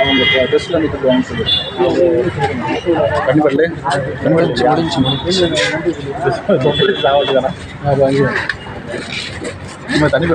அவங்க ட்ரெஸ்ஸில் வந்து கொடுவாங்கன்னு சொல்லியிருக்கேன் கண்ணி வரல கண்ணி வரலையா தானே வாங்கி நம்ம தண்ணி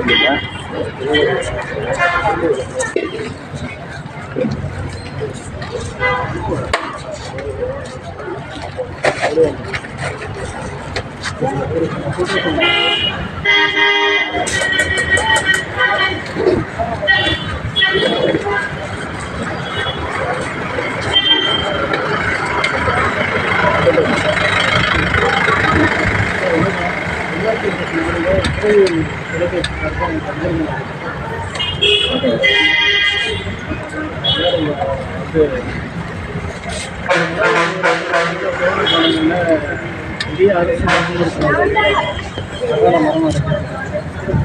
வரலையா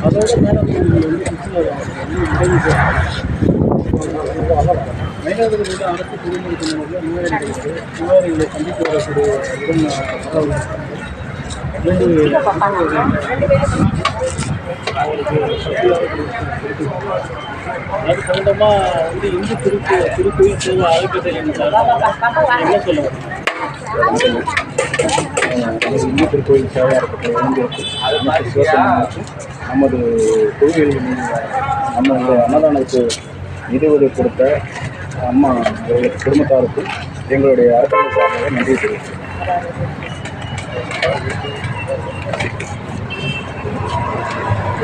அதோட மேடம் மயிலாடுதுறை வந்து அரசு குடிமக்கள் நோயாளிகளுக்கு நோயாளிகளை சந்தித்து வரக்கூடிய இடம் பரவல் அது சம்பந்தமாக வந்து இந்து திருப்பு திருப்பூர் சேவை அறக்கட்டளை என்ன சொல்லுவாங்க நமது இந்து திருக்கோயில் சேவையாக இருக்கட்டும் நமது கோவிலில் நம்ம இந்த அன்னதானத்துக்கு நிதி உதவி கொடுத்த அம்மா அவர்களுக்கு குடும்பத்தாருக்கும் எங்களுடைய அறக்கட்டளை சார்பாக நன்றி தெரிவிக்கிறேன்.